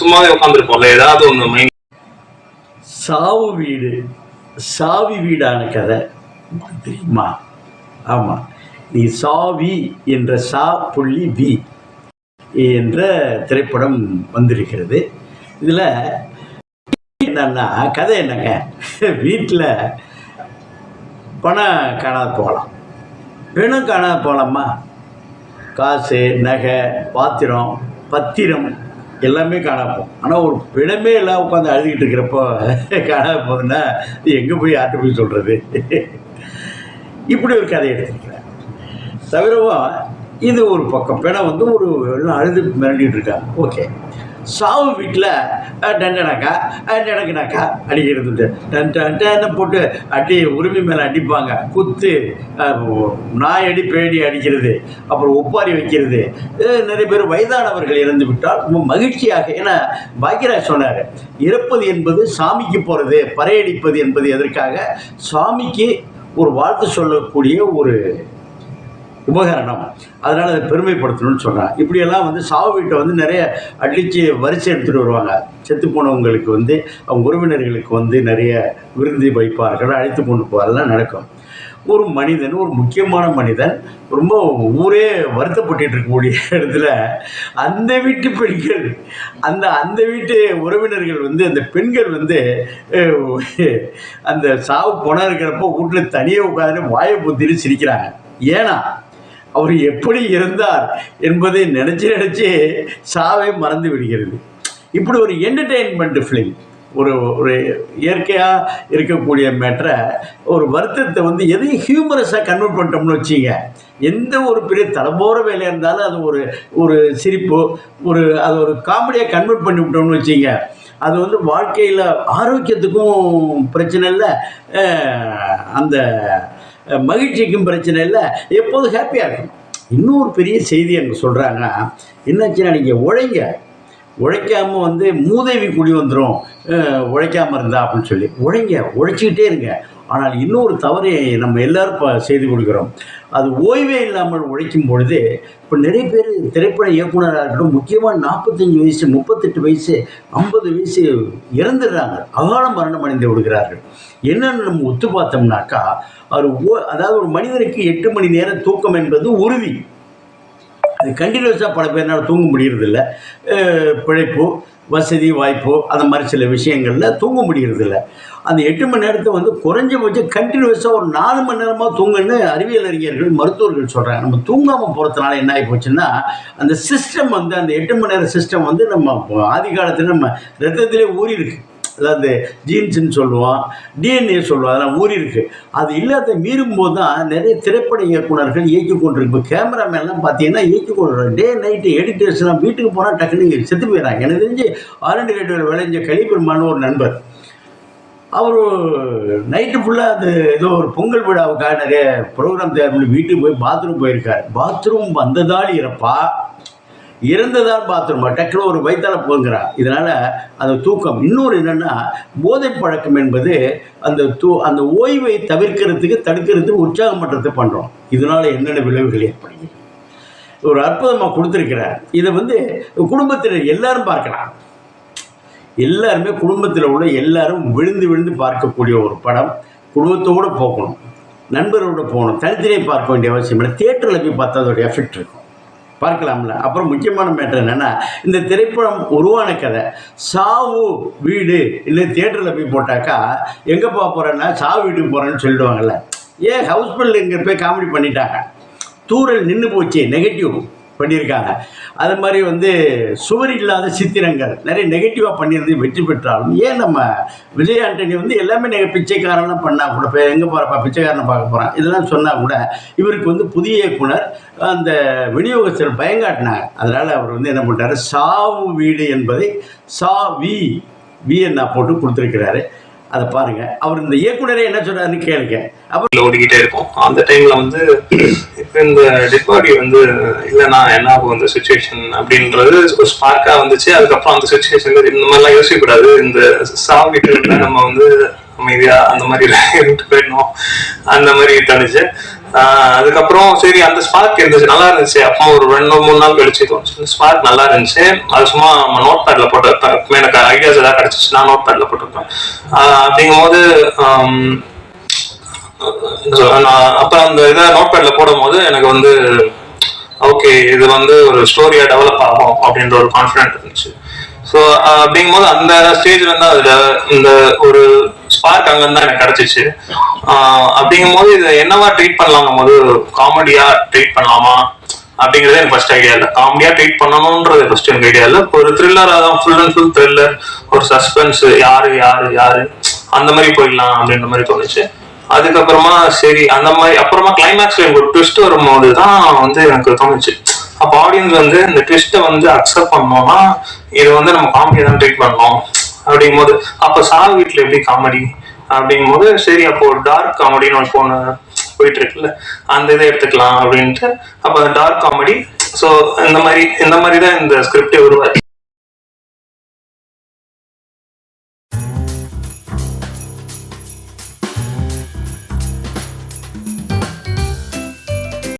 சும்மாவே உட்காந்துருப்போம்ல ஏதாவது ஒன்று மைண்ட் சாவு வீடு சாவி வீடான கதை. தெரியுமா? ஆமாம் நீ சாவி என்ற சா புள்ளி வி என்ற திரைப்படம் வந்திருக்கிறது. இதில் என்னன்னா கதை என்னங்க? வீட்டில் பணம் காணாத போகலாம். பெண்ணும் காணாத போகலாமா? காசு நகை பாத்திரம் பத்திரம் எல்லாமே காணாப்போம் ஆனால் ஒரு பிணமே எல்லாம் உட்காந்து அழுதுகிட்டு இருக்கிறப்போ காணாம போகுதுன்னா எங்கே போய் யார்கிட்ட போய் சொல்கிறது இப்படி ஒரு கதை எடுத்திருக்கிறேன் தவிரவும் இது ஒரு பக்கம். பிணம் வந்து ஒரு எல்லாம் அழுது மிரண்டிட்டு இருக்காங்க. ஓகே. சாவு வீட்டில் டண்டனாக்கா டனக்குனாக்கா அடிக்கிறது டன் டன் டன்னு போட்டு அடி உரிமை மேலே அடிப்பாங்க. குத்து நாய் அடி பேடி அடிக்கிறது. அப்புறம் ஒப்பாரி வைக்கிறது. நிறைய பேர் வயதானவர்கள் இறந்து விட்டால் ரொம்ப மகிழ்ச்சியாக. ஏன்னா பாக்யராஜ் சொன்னார் இறப்பது என்பது சாமிக்கு போகிறது பறையடிப்பது என்பது எதற்காக? சாமிக்கு ஒரு வாழ்த்து சொல்லக்கூடிய ஒரு உபகரணம். அதனால் அதை பெருமைப்படுத்தணும்னு சொன்னாங்க இப்படியெல்லாம் வந்து சாவு வீட்டை வந்து நிறைய அடித்து வரிசை எடுத்துகிட்டு வருவாங்க. செத்து போனவங்களுக்கு வந்து அவங்க உறவினர்களுக்கு வந்து நிறைய விருந்து வைப்பார்கள் அழைத்து கொண்டு போகிறதெல்லாம் நடக்கும். ஒரு மனிதன் ஒரு முக்கியமான மனிதன் ரொம்ப ஊரே வருத்தப்பட்டு இருக்கக்கூடிய இடத்துல அந்த வீட்டு பெண்கள் அந்த அந்த வீட்டு உறவினர்கள் வந்து அந்த பெண்கள் வந்து அந்த சாவு போன இருக்கிறப்போ வீட்டில் தனியாக உட்காந்து வாயை புத்தின்னு சிரிக்கிறாங்க. ஏன்னா அவர் எப்படி இருந்தார் என்பதை நினச்சி நினச்சி சாவே மறந்து விடுகிறது. இப்படி ஒரு என்டர்டெயின்மெண்ட் ஃபிலிம் ஒரு ஒரு இயற்கையாக இருக்கக்கூடிய மேட்டரை ஒரு வருத்தத்தை வந்து எதையும் ஹியூமரஸாக கன்வெர்ட் பண்ணிட்டோம்னு வச்சிங்க. எந்த ஒரு பெரிய தலைபோற வேலையாக இருந்தாலும் அது ஒரு ஒரு சிரிப்பு ஒரு அது ஒரு காமெடியாக கன்வெர்ட் பண்ணி விட்டோம்னு வச்சிங்க. அது வந்து வாழ்க்கையில் ஆரோக்கியத்துக்கும் பிரச்சனை இல்லை. அந்த மகிழ்ச்சிக்கும் பிரச்சனை இல்லை எப்போதும் ஹாப்பியாக இருக்கணும் இன்னொரு பெரிய செய்தி அங்கே சொல்கிறாங்க என்னாச்சுன்னா நீங்கள் உழைங்க. உழைக்காமல் வந்து மூதேவி குடி வந்துடும் உழைக்காமல் இருந்தா அப்படின்னு சொல்லி. உழைங்க உழைச்சிக்கிட்டே இருங்க. ஆனால் இன்னொரு தவறை நம்ம எல்லாரும் இப்போ செய்து கொடுக்குறோம் அது ஓய்வே இல்லாமல் உழைக்கும் பொழுது இப்போ நிறைய பேர் திரைப்பட இயக்குனராக இருக்கட்டும் முக்கியமாக நாற்பத்தஞ்சு வயசு முப்பத்தெட்டு வயசு ஐம்பது வயசு இறந்துடுறாங்க. அகால மரணம் அடைந்து விடுகிறார்கள். என்னென்னு நம்ம ஒத்து பார்த்தோம்னாக்கா அவர் ஓ அதாவது ஒரு மனிதனுக்கு எட்டு மணி நேரம் தூக்கம் என்பது உறுதி. அது கண்டினியூஸாக பல பேர்னால் தூங்க முடியறதில்ல. பிழைப்பு வசதி வாய்ப்பு அந்த மாதிரி சில விஷயங்களில் தூங்க முடியறதில்ல. அந்த எட்டு மணி நேரத்தை வந்து குறைஞ்சபட்சம் கண்டினியூஸாக ஒரு நாலு மணி நேரமாக தூங்குன்னு அறிவியல் அறிஞர்கள் மருத்துவர்கள் சொல்கிறாங்க நம்ம தூங்காமல் போகிறதுனால என்ன ஆகி போச்சுன்னா அந்த சிஸ்டம் வந்து அந்த எட்டு மணி நேரம் சிஸ்டம் வந்து நம்ம ஆதி காலத்தில் நம்ம ரத்தத்திலே ஊறி இருக்குது அதாவது ஜீன்ஸுன்னு சொல்லுவோம் டிஎன்ஏ சொல்லுவோம் அதெல்லாம் ஊறி இருக்குது அது இல்லாத மீறும் போது தான் நிறைய திரைப்பட இயக்குனர்கள் இயக்கி கொண்டிருக்கு. இப்போ கேமராமேன்லாம் பார்த்தீங்கன்னா இயக்கி கொண்டு டே நைட்டு எடிட்டர்ஸ்லாம் வீட்டுக்கு போனால் டக்குன்னு செத்து போயிடறாங்க. எனக்கு தெரிஞ்சு ஆரண்டு கேட்டு விளைஞ்ச கலிபெருமான்னு ஒரு நண்பர். அவர் நைட்டு ஃபுல்லாக அது ஏதோ ஒரு பொங்கல் விழாவுக்காக நிறைய ப்ரோக்ராம் தயார் பண்ணி வீட்டுக்கு போய் பாத்ரூம் போயிருக்கார். பாத்ரூம் வந்ததால் இறப்பா. இறந்ததால் பாத்ரூம் டக்குனு ஒரு வயிற்றால போங்கிறா இதனால் அந்த தூக்கம். இன்னொரு என்னென்னா போதை பழக்கம் என்பது அந்த தூ அந்த ஓய்வை தவிர்க்கிறதுக்கு தடுக்கிறதுக்கு உற்சாகம் பண்ணுறது பண்ணுறோம் இதனால் என்னென்ன விளைவுகள் ஏற்படுகிறது? ஒரு அற்புதமாக கொடுத்துருக்கிறார். இதை வந்து குடும்பத்தில் எல்லாரும் பார்க்கலாம். எல்லாருமே குடும்பத்தில் உள்ள எல்லாரும் விழுந்து விழுந்து பார்க்கக்கூடிய ஒரு படம். குடும்பத்தோடு போகணும். நண்பரோட போகணும். தனித்தனியே பார்க்க வேண்டிய அவசியம் இல்லை. தேட்டரில் போய் பார்த்தா அதோட எஃபெக்ட் இருக்கும். பார்க்கலாம்ல. அப்புறம் முக்கியமான மேட்டர் என்னென்னா இந்த திரைப்படம் உருவான கதை சாவு வீடு இல்லை தேட்டரில் போய் போட்டாக்கா எங்கே போக போகிறேன்னா சாவு வீட்டுக்கு போகிறேன்னு சொல்லிடுவாங்கல்ல. ஏன் ஹவுஸ்ஃபுல் இங்கே போய் காமெடி பண்ணிட்டாங்க. தூரல் நின்று போச்சு நெகட்டிவ் பண்ணியிருக்காங்க. அது மாதிரி வந்து சுவர் இல்லாத சித்திரங்கள் நிறைய நெகட்டிவாக பண்ணியிருந்து வெற்றி பெற்றாலும் ஏன் நம்ம விஜய் ஆண்டனி வந்து எல்லாமே நெக பிச்சைக்காரன்லாம் பண்ணால் கூட இப்போ எங்கே போகிறப்ப பிச்சைக்காரனை பார்க்க போகிறான் இதெல்லாம் சொன்னால் கூட இவருக்கு வந்து புதிய இயக்குனர் அந்த விநியோகஸ்தர் பயங்காட்டினாங்க. அதனால் அவர் வந்து என்ன பண்ணிட்டாரு? சாவு வீடு என்பதை சா வி வி என்ன போட்டு கொடுத்துருக்கிறாரு. அதை பாருங்க. அவர் இந்த இயக்குனரே என்ன சொல்றாருன்னு கேளுங்க. அப்புறம் ஓடிக்கிட்டே இருக்கும். அந்த டைம்ல வந்து இப்ப இந்த டெட்பாடி வந்து இல்லைனா என்ன ஆகும் இந்த சுச்சுவேஷன் அப்படின்றது ஒரு ஸ்பார்க்கா வந்துச்சு. அதுக்கப்புறம் அந்த சுச்சுவேஷன்ல இந்த மாதிரிலாம் யோசிக்கக்கூடாது. இந்த சாவிட்டு நம்ம வந்து அமைதியா அந்த மாதிரி இருந்துட்டு போயிடணும். அந்த மாதிரி தோணுச்சு. அதுக்கப்புறம் சரி அந்த ஸ்பார்க் இருந்துச்சு. நல்லா இருந்துச்சு. அப்போ ஒரு ரெண்டு மூணு நாள் கழிச்சு தோணுச்சு ஸ்பார்க் நல்லா இருந்துச்சு. அது சும்மா நோட் பேட்ல போட்டு வைப்பேன். எப்பவுமே எனக்கு ஐடியாஸ் ஏதாவது கிடைச்சிச்சு நான் நோட் பேட்ல போட்டு வைப்பேன். ஆஹ் அப்படிங்கும்போது நான் அந்த இதை நோட் பேட்ல போடும் போது எனக்கு வந்து ஓகே இது வந்து ஒரு ஸ்டோரியா டெவலப் ஆகும் அப்படின்ற ஒரு கான்ஃபிடென்ட் இருந்துச்சு. ஸோ அப்படிங்கும்போது அந்த ஸ்டேஜ்ல இருந்து அதுல இந்த ஒரு ஸ்பார்க் அங்கிருந்து தான் எனக்கு கிடைச்சிச்சு. அப்படிங்கும் அப்படிங்கும்போது இதை என்னவா ட்ரீட் பண்ணலாம் போது காமெடியா ட்ரீட் பண்ணலாமா? அப்படிங்கிறது எனக்கு ஃபர்ஸ்ட் ஐடியா இல்லை. காமெடியா ட்ரீட் பண்ணணும்ன்றது ஃபர்ஸ்ட் எனக்கு ஐடியா இல்லை. ஒரு த்ரில்லராக தான் ஃபுல் அண்ட் ஃபுல் த்ரில்லர் ஒரு சஸ்பென்ஸ் யாரு யாரு யாரு? அந்த மாதிரி போயிடலாம் அப்படின்ற மாதிரி தோணுச்சு. அதுக்கப்புறமா சரி அந்த மாதிரி அப்புறமா கிளைமேக்ஸ்ல எனக்கு ஒரு ட்விஸ்ட் வரும்போது தான் வந்து எனக்கு தோணுச்சு. அப்போ ஆடியன்ஸ் வந்து இந்த ட்விஸ்ட்டை வந்து அக்செப்ட் பண்ணோம்னா இது வந்து நம்ம காமெடியை தான் ட்ரீட் பண்ணோம். அப்படிங்கும் போது அப்போ சார் வீட்டில் எப்படி காமெடி அப்படிங்கும் போது சரி அப்போ டார்க் காமெடின்னு ஒரு பொண்ணு போயிட்டு இருக்குல்ல அந்த இதை எடுத்துக்கலாம் அப்படின்ட்டு அப்போ டார்க் காமெடி ஸோ இந்த மாதிரி இந்த மாதிரி தான் இந்த ஸ்கிரிப்டே உருவாச்சு